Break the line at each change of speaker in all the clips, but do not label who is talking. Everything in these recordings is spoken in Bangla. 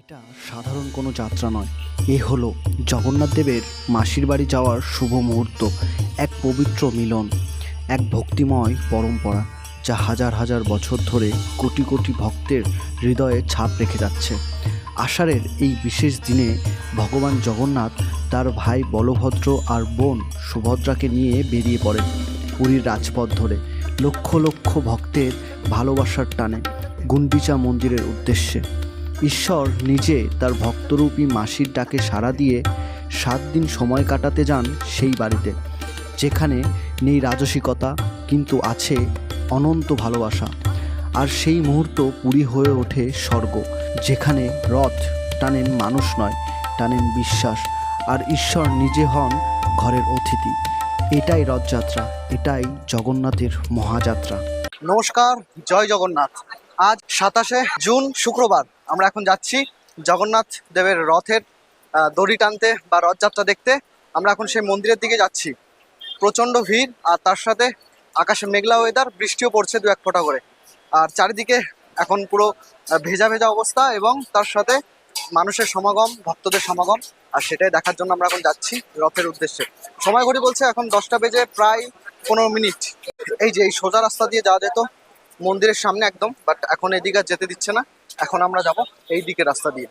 এটা সাধারণ কোনো যাত্রা নয়। এ হলো জগন্নাথ দেবের মাসির বাড়ি যাওয়ার শুভ মুহূর্ত, এক পবিত্র মিলন, এক ভক্তিময় পরম্পরা, যা হাজার হাজার বছর ধরে কোটি কোটি ভক্তের হৃদয়ে ছাপ রেখে যাচ্ছে। আষাঢ়ের এই বিশেষ দিনে ভগবান জগন্নাথ তার ভাই বলভদ্র আর বোন সুভদ্রাকে নিয়ে বেরিয়ে পড়েন পুরীর রাজপথ ধরে। লক্ষ লক্ষ ভক্তের ভালোবাসার টানে গুন্ডিচা মন্দিরের উদ্দেশ্যে। ঈশ্বর নিজে তার ভক্তরূপী মাসির ডাকে সাড়া দিয়ে সাত দিন সময় কাটাতে যান সেই বাড়িতে, যেখানে নেই রাজসিকতা, কিন্তু আছে অনন্ত ভালোবাসা। আর সেই মুহূর্ত পুরী হয়ে ওঠে স্বর্গ, যেখানে রথ টানেন মানুষ নয়, টানেন বিশ্বাস। আর ঈশ্বর নিজে হন ঘরের অতিথি। এটাই রথযাত্রা, এটাই জগন্নাথের মহাযাত্রা।
নমস্কার, জয় জগন্নাথ। আজ সাতাশে জুন শুক্রবার। আমরা এখন যাচ্ছি জগন্নাথ দেবের রথের দড়ি টানতে বা রথযাত্রা দেখতে। আমরা এখন সেই মন্দিরের দিকে যাচ্ছি। প্রচণ্ড ভিড় আর তার সাথে আকাশে মেঘলা ওয়েদার বৃষ্টিও পড়ছে দু এক ফোঁটা করে। আর চারিদিকে এখন পুরো ভেজা ভেজা অবস্থা এবং তার সাথে মানুষের সমাগম, ভক্তদের সমাগম। আর সেটাই দেখার জন্য আমরা এখন যাচ্ছি রথের উদ্দেশ্যে। সময় ঘড়ি বলছে এখন দশটা বেজে প্রায় পনেরো মিনিট। এই যে এই সোজা রাস্তা দিয়ে যাওয়া যেত মন্দিরের সামনে একদম বাট এখন এদিকে যেতে দিচ্ছে না। এখন আমরা যাব এই দিকে রাস্তা দিয়ে।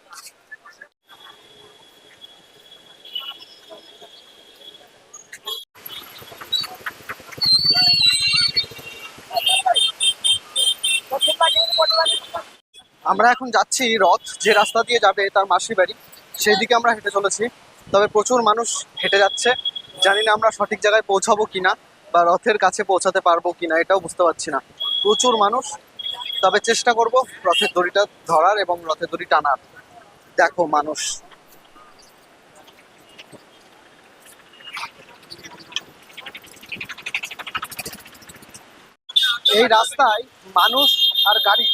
আমরা এখন যাচ্ছি রথ, যে রাস্তা দিয়ে যাবে তার মাসির বাড়ি সেই দিকে আমরা হেঁটে চলেছি। তবে প্রচুর মানুষ হেঁটে যাচ্ছে। জানি না আমরা সঠিক জায়গায় পৌঁছাবো কিনা বা রথের কাছে পৌঁছাতে পারব কিনা, এটাও বুঝতে পারছি না। প্রচুর মানুষ, তবে চেষ্টা করব রথের দড়িটা ধরার এবং রথের দড়ি টানার। দেখো মানুষ। এই রাস্তায় মানুষ আর গাড়ি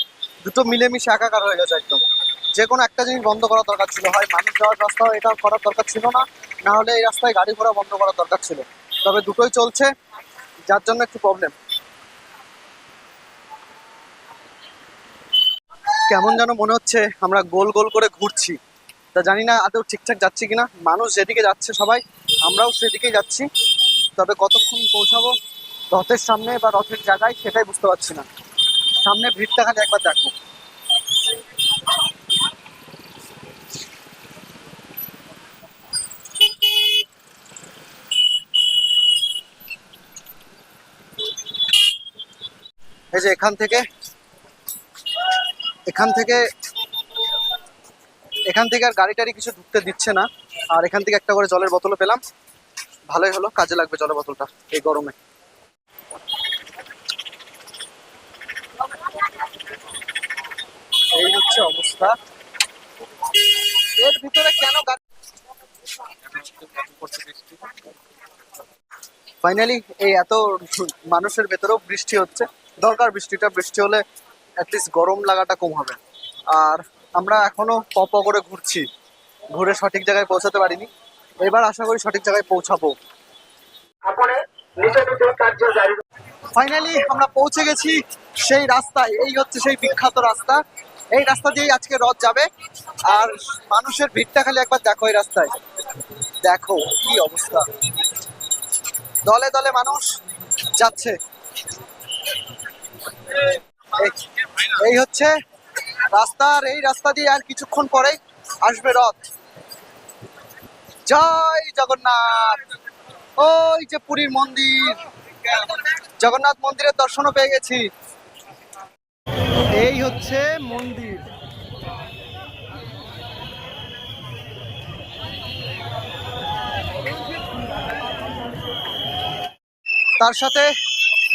দুটো মিলেমিশে একাকার হয়ে গেছে একদম। যে কোনো একটা জিনিস বন্ধ করা দরকার ছিল। হয় মানুষ যাওয়ার রাস্তা এটা করার দরকার ছিল না। না হলে এই রাস্তায় গাড়ি ঘোড়া বন্ধ করার দরকার ছিল। তবে দুটোই চলছে, যার জন্য একটু প্রবলেম কেমন যেন মনে হচ্ছে আমরা গোল গোল করে ঘুরছি। তা জানি না আদৌ ঠিকঠাক যাচ্ছি কিনা। মানুষ যেদিকে যাচ্ছে সবাই, আমরাও সেদিকেই যাচ্ছি। তবে কতক্ষণ পৌঁছাবো, রথের সামনে বা রথের জায়গায় সেটাই বুঝতে পারছি না। সামনে ভিড়টা খালি একবার দেখো। এই যে এখান থেকে এখান থেকে এখান থেকে আর গাড়ি টাড়ি কিছু ঢুকতে দিচ্ছে না। আর এখান থেকে একটা করে জলের বোতলও পেলাম। ভালোই হলো, কাজে লাগবে জলের বোতলটা এই গরমে। এই হচ্ছে অবস্থা। এর ভিতরে কেন ফাইনালি এই এত মানুষের ভেতরেও বৃষ্টি হচ্ছে। দরকার বৃষ্টিটা, বৃষ্টি হলে অ্যাটলিস্ট গরম লাগাটা কম হবে। আর আমরা এখনও প প করে ঘুরছি। ঘুরে সঠিক জায়গায় পৌঁছাতে পারিনি। এবার আশা করি সঠিক জায়গায় পৌঁছাবো। ফাইনালি আমরা পৌঁছে গেছি সেই রাস্তায়। এই হচ্ছে সেই বিখ্যাত রাস্তা। এই রাস্তা দিয়েই আজকে রথ যাবে। আর মানুষের ভিড়টা খালি একবার দেখো এই রাস্তায়। দেখো কি অবস্থা। দলে দলে মানুষ যাচ্ছে। এই- হচ্ছে রাস্তার, এই রাস্তা দিয়ে আর কিছুক্ষণ পরে আসবে রথ। জয় জগন্নাথ। ওই যে পুরীর মন্দির। জগন্নাথ মন্দিরের দর্শনও পেয়ে গেছি। এই হচ্ছে মন্দির। তার সাথে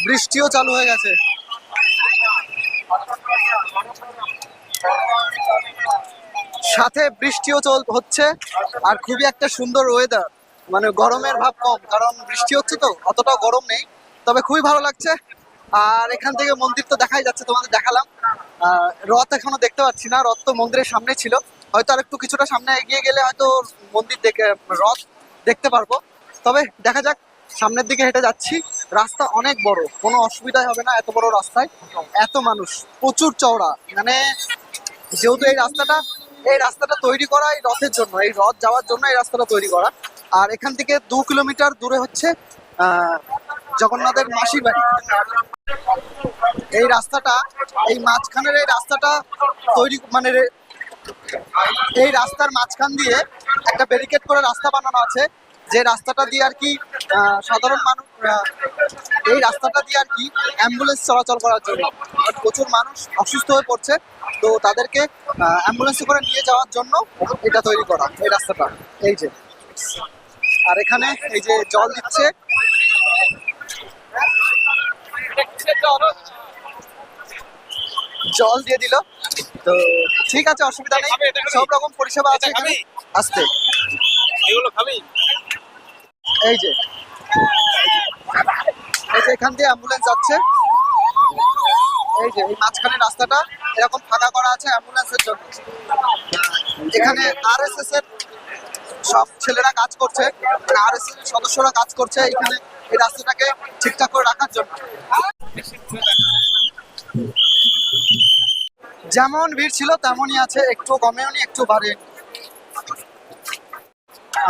বৃষ্টিও চালু হয়ে গেছে। সাথে বৃষ্টিও চল হচ্ছে আর খুবই একটা সুন্দর ওয়েদার মানে গরমের ভাব কম, কারণ বৃষ্টি হচ্ছে তো, অতটাও গরম নেই। তবে খুবই ভালো লাগছে। আর এখান থেকে মন্দির তো দেখাই যাচ্ছে, তোমাদের দেখালাম। রথ এখনও দেখতে পাচ্ছি না, রথ তো মন্দিরের সামনে ছিল। হয়তো আর একটু কিছুটা সামনে এগিয়ে গেলে হয়তো মন্দির দেখে, রথ দেখতে পারব। তবে দেখা যাক, সামনের দিকে হেঁটে যাচ্ছি। রাস্তা অনেক বড়, কোনো অসুবিধাই হবে না এত বড় রাস্তায়। এত মানুষ, প্রচুর চওড়া। মানে যেহেতু এই রাস্তাটা এই রাস্তাটা তৈরি করা এই রথের জন্য, এই রথ যাওয়ার জন্য এই রাস্তাটা তৈরি করা। আর এখান থেকে দু কিলোমিটার দূরে হচ্ছে জগন্নাথের মাসির বাড়ি। এই রাস্তাটা, এই মাঝখানের এই রাস্তাটা তৈরি মানে এই রাস্তার মাঝখান দিয়ে একটা ব্যারিকেড করে রাস্তা বানানো আছে। যে রাস্তাটা দিয়ে আর কি সাধারণ মানুষ এই রাস্তাটা দিয়ে আর কি অ্যাম্বুলেন্স চলাচল করার জন্য। প্রচুর মানুষ অসুস্থ হয়ে পড়ছে। তো তাদেরকে অ্যাম্বুলেন্সে করে নিয়ে যাওয়ার জন্য এটা তৈরি করা এই রাস্তাটা এই যে। আর এখানে এই যে জল দিচ্ছে। জল দিয়ে দিল। তো ঠিক আছে অসুবিধা নেই। সব রকম পরিষেবা আছে এখানে। আসতে।
এগুলো খাবি?
এই যে। এই যে এখান দিয়ে অ্যাম্বুলেন্স যাচ্ছে। এই যে এই মাঝখানে রাস্তাটা। এরকম ফাঁকা করা আছে অ্যাম্বুলেন্সের জন্য। এখানে আরএসএস এর সব ছেলেরা কাজ করছে মানে আরএসএস এর সদস্যরা কাজ করছে এখানে, এই রাস্তাটাকে ঠিকঠাক করে রাখার জন্য। যেমন ভিড় ছিল তেমনই আছে, একটু কমেওনি একটু বাড়ে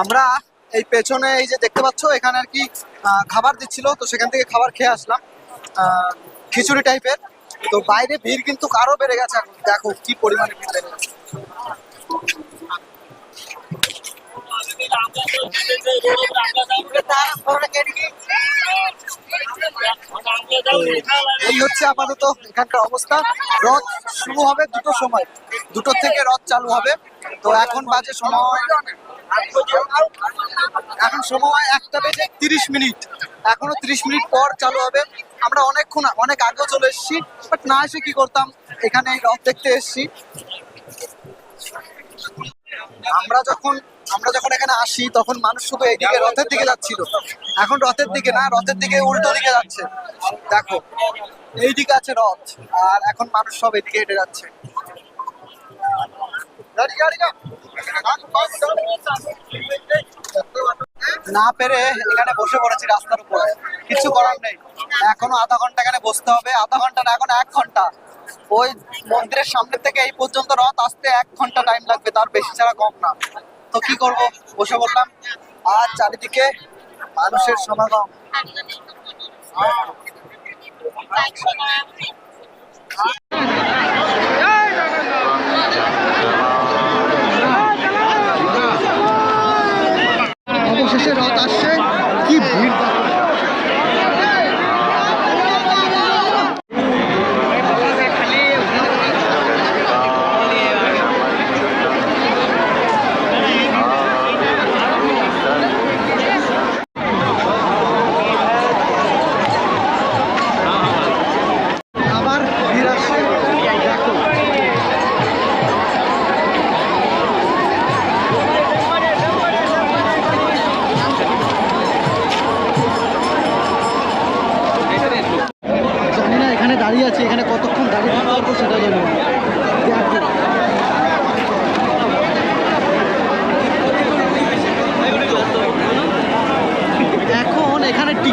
আমরা এই পেছনে এই যে দেখতে পাচ্ছ, এখানে আর কি খাবার দিচ্ছিল, তো সেখান থেকে খাবার খেয়ে আসলাম। খিচুড়ি টাইপের তো বাইরে ভিড় কিন্তু আরও বেড়ে গেছে দেখো কি পরিমাণে ভিড় বেড়ে গেছে। এই হচ্ছে আপাতত এখানকার অবস্থা। রথ শুরু হবে দুটো সময়। দুটো থেকে রথ চালু হবে। তো এখন বাজে সময় এখন সময় একটা বেজে তিরিশ মিনিট। এখনও তিরিশ মিনিট পর চালু হবে। আমরা অনেকক্ষণ অনেক আগেও চলে এসেছি বাট না এসে কি করতাম? এখানে দেখতে এসেছি। আমরা যখন আমরা যখন এখানে আসি তখন মানুষ শুধু এইদিকে রথের দিকে যাচ্ছিল। এখন রথের দিকে না রথের দিকে উল্টো দিকে যাচ্ছে। দেখো এইদিকে আছে রথ আর এখন মানুষ সব এদিকে হেঁটে যাচ্ছে। গাড়ি, গাড়ি। না পেরে এখানে বসে পড়েছি রাস্তার উপরে। কিছু করার নেই। এখনও আধা ঘণ্টা এখানে বসতে হবে। আধা ঘণ্টা না, এখন এক ঘণ্টা। ওই মন্দিরের সামনে থেকে এই পর্যন্ত রথ আসতে এক ঘণ্টা টাইম লাগবে, তার বেশি ছাড়া কম না। তো কি করব? বসে বললাম আর চারিদিকে মানুষের সমাগম।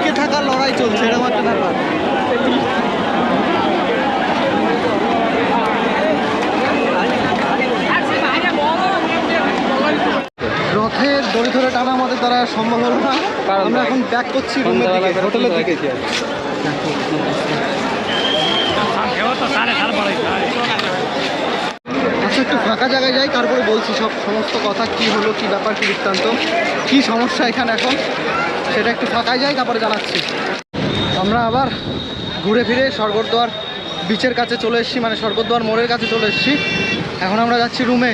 টিকে থাকার লড়াই চলছে এরকম একটা ব্যাপার। রথের দড়ি ধরে টানা আমাদের দ্বারা সম্ভব হলো না। আমরা এখন ব্যাক করছি রুমের দিকে হোটেলের দিকে। আচ্ছা একটু ফাঁকা জায়গায় যাই তারপরে বলছি সব সমস্ত কথা কি হলো কি ব্যাপার কি বৃত্তান্ত কি সমস্যা এখানে এখন? সেটা একটু ফাঁকায় যাই তারপরে জানাচ্ছি। আমরা আবার ঘুরে ফিরে স্বর্গদ্বার বিচের কাছে চলে এসেছি মানে স্বর্গদ্বার মোড়ের কাছে চলে এসেছি। এখন আমরা যাচ্ছি রুমে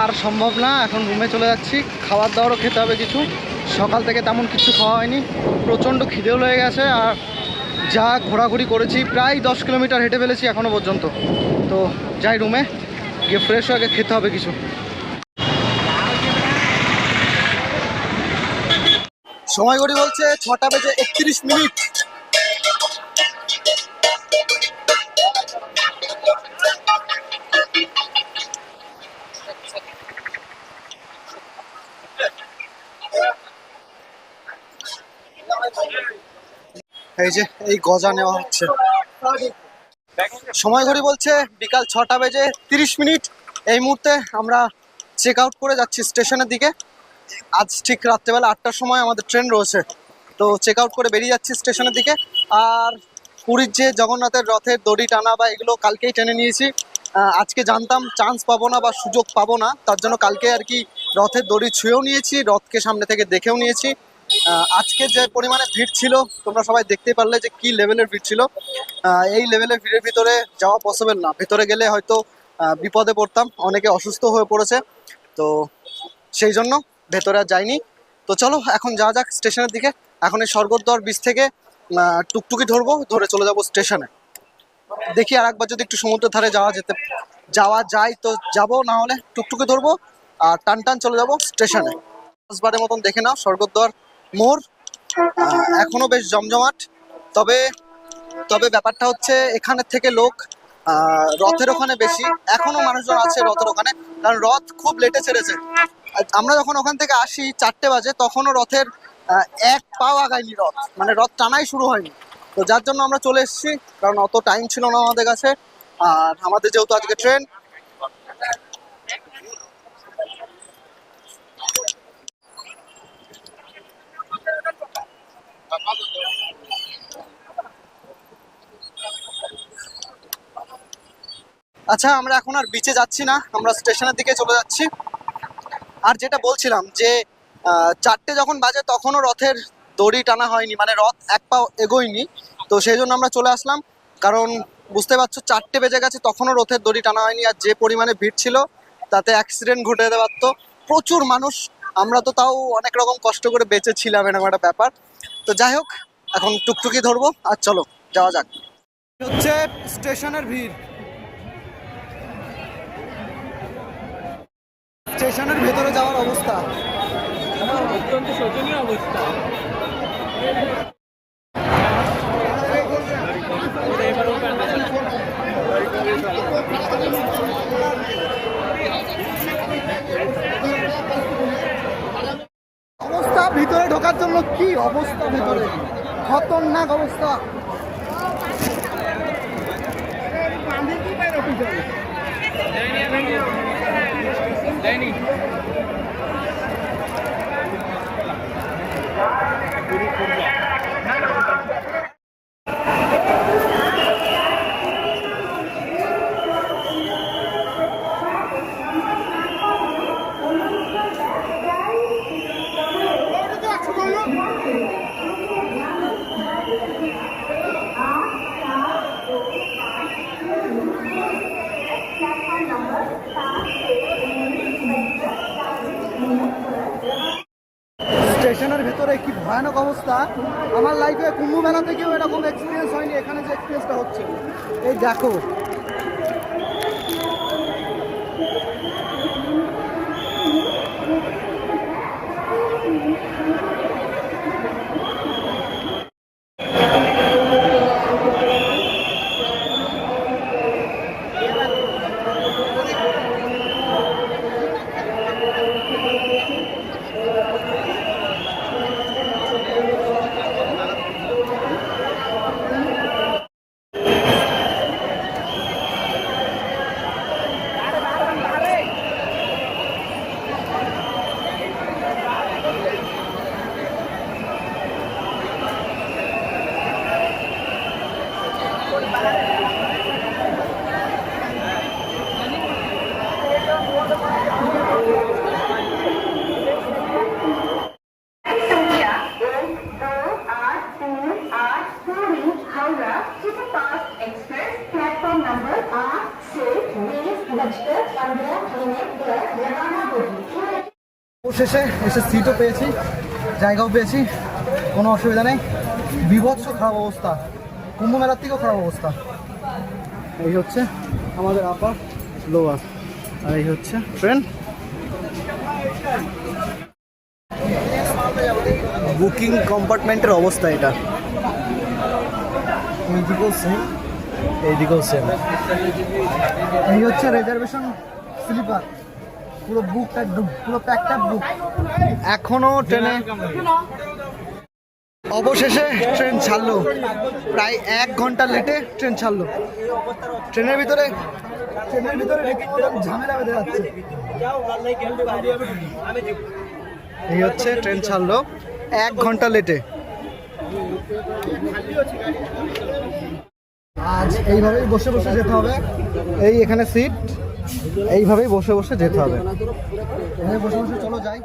আর সম্ভব না, এখন রুমে চলে যাচ্ছি। খাবার দাবারও খেতে হবে কিছু। সকাল থেকে তেমন কিছু খাওয়া হয়নি। প্রচণ্ড খিদেও লেগে গেছে আর যা ঘোরাঘুরি করেছি, প্রায় দশ কিলোমিটার হেঁটে ফেলেছি এখনও পর্যন্ত। তো যাই রুমে গিয়ে ফ্রেশ হয়ে খেতে হবে কিছু। সময় ঘড়ি বলছে ছটা বেজে একত্রিশ মিনিট। এই যে, এই গজা নেওয়া হচ্ছে। সময় ঘড়ি বলছে বিকাল ছটা বেজে তিরিশ মিনিট। এই মুহূর্তে আমরা চেক আউট করে যাচ্ছি স্টেশনের দিকে। আজ ঠিক রাত্রেবেলা আটটার সময় আমাদের ট্রেন রয়েছে। তো চেক আউট করে বেরিয়ে যাচ্ছি স্টেশনের দিকে। আর পুরীর যে জগন্নাথের রথের দড়ি টানা বা এগুলো কালকেই টেনে নিয়েছি। আজকে জানতাম চান্স পাবো না বা সুযোগ পাবো না। তার জন্য কালকে আর কি রথের দড়ি ছুঁয়েও নিয়েছি, রথকে সামনে থেকে দেখেও নিয়েছি। আজকে যে পরিমাণে ভিড় ছিল, তোমরা সবাই দেখতেই পারলে যে কি লেভেলের ভিড় ছিল। এই লেভেলের ভিড়ের ভিতরে যাওয়া পসিবল না। ভেতরে গেলে হয়তো বিপদে পড়তাম, অনেকে অসুস্থ হয়ে পড়েছে। তো সেই জন্য ভেতরে যাইনি তো চলো, এখন যাওয়া যাক স্টেশনের দিকে। এখন এই স্বর্গদ্বার বীজ থেকে টুকটুকি ধরবো, ধরে চলে যাব স্টেশনে। দেখি আর একবার যদি একটু সমুদ্রের ধারে যাওয়া যেতে, যাওয়া যায় তো যাব, না হলে টুকটুকি ধরবো, আর টান টান চলে যাব স্টেশনে। পাঁচবারের মতন দেখে নাও, স্বর্গদ্বার মোড়। এখনও বেশ জমজমাট। তবে তবে ব্যাপারটা হচ্ছে এখানের থেকে লোক রথের ওখানে বেশি। এখনও মানুষজন আছে রথের ওখানে, কারণ রথ খুব লেটে ছেড়েছে। আমরা যখন ওখান থেকে আসি চারটে বাজে, তখনও রথের এক পাও আগায়নি রথ। মানে রথ টানাই শুরু হয়নি। তো যার জন্য আমরা চলে এসেছি, কারণ অত টাইম ছিল না আমাদের কাছে। আর আমাদের যেহেতু আজকে ট্রেন আচ্ছা আমরা এখন আর বিচে যাচ্ছি না, আমরা স্টেশনের দিকে চলে যাচ্ছি। আর যেটা বলছিলাম যে চারটে যখন বাজে তখনও রথের দড়ি টানা হয়নি মানে রথ এক পা এগোয়নি। তো সেই জন্য আমরা চলে আসলাম। কারণ বুঝতে পারছ, চারটে বেজে গেছে, তখনও রথের দড়ি টানা হয়নি, আর যে পরিমাণে ভিড় ছিল, তাতে অ্যাক্সিডেন্ট ঘটে যেতে পারতো। প্রচুর মানুষ, আমরা তো তাও অনেক রকম কষ্ট করে বেঁচে ছিলাম এরকম একটা ব্যাপার। তো যাই হোক, এখন টুকটুকি ধরবো, আর চলো, যাওয়া যাক। হচ্ছে স্টেশনের ভিড়। স্টেশনের ভেতরে যাওয়ার অবস্থা।
অত্যন্ত শোচনীয় অবস্থা।
অবস্থা ভিতরে ঢোকার জন্য কি অবস্থা ভিতরে? খতরনাক অবস্থা। नहीं স্টেশনের ভেতরে কি ভয়ানক অবস্থা? আমার লাইফে কুম্ভ মেলা থেকেও এরকম এক্সপিরিয়েন্স হয়নি, এখানে যে এক্সপিরিয়েন্সটা হচ্ছে। এই দেখো শেষে এসে সিটও পেয়েছি জায়গাও পেয়েছি কোনো অসুবিধা নেই। বিভৎস খারাপ অবস্থা কুম্ভ মেলার থেকেও খারাপ অবস্থা। এই হচ্ছে আমাদের আপার লোয়ার আর এই হচ্ছে ট্রেন বুকিং কম্পার্টমেন্টের অবস্থা এটা। এইদিকেও সেম এইদিকেও সেম এই হচ্ছে রিজার্ভেশন স্লিপার পুরো বুক পুরো প্যাকটা বুক এখনও ট্রেনে অবশেষে ট্রেন ছাড়লো। প্রায় এক ঘণ্টা লেটে ট্রেন ছাড়লো। ট্রেনের ভিতরে
ট্রেনের ভিতরে ঝামেলা বেঁধে যাচ্ছে।
এই হচ্ছে ট্রেন ছাড়লো। এক ঘণ্টা লেটে। আজ এইভাবেই বসে বসে যেতে হবে। এই এখানে সিট এইভাবেই বসে বসে যেতে হবে। এই বসে বসে চলো যাই।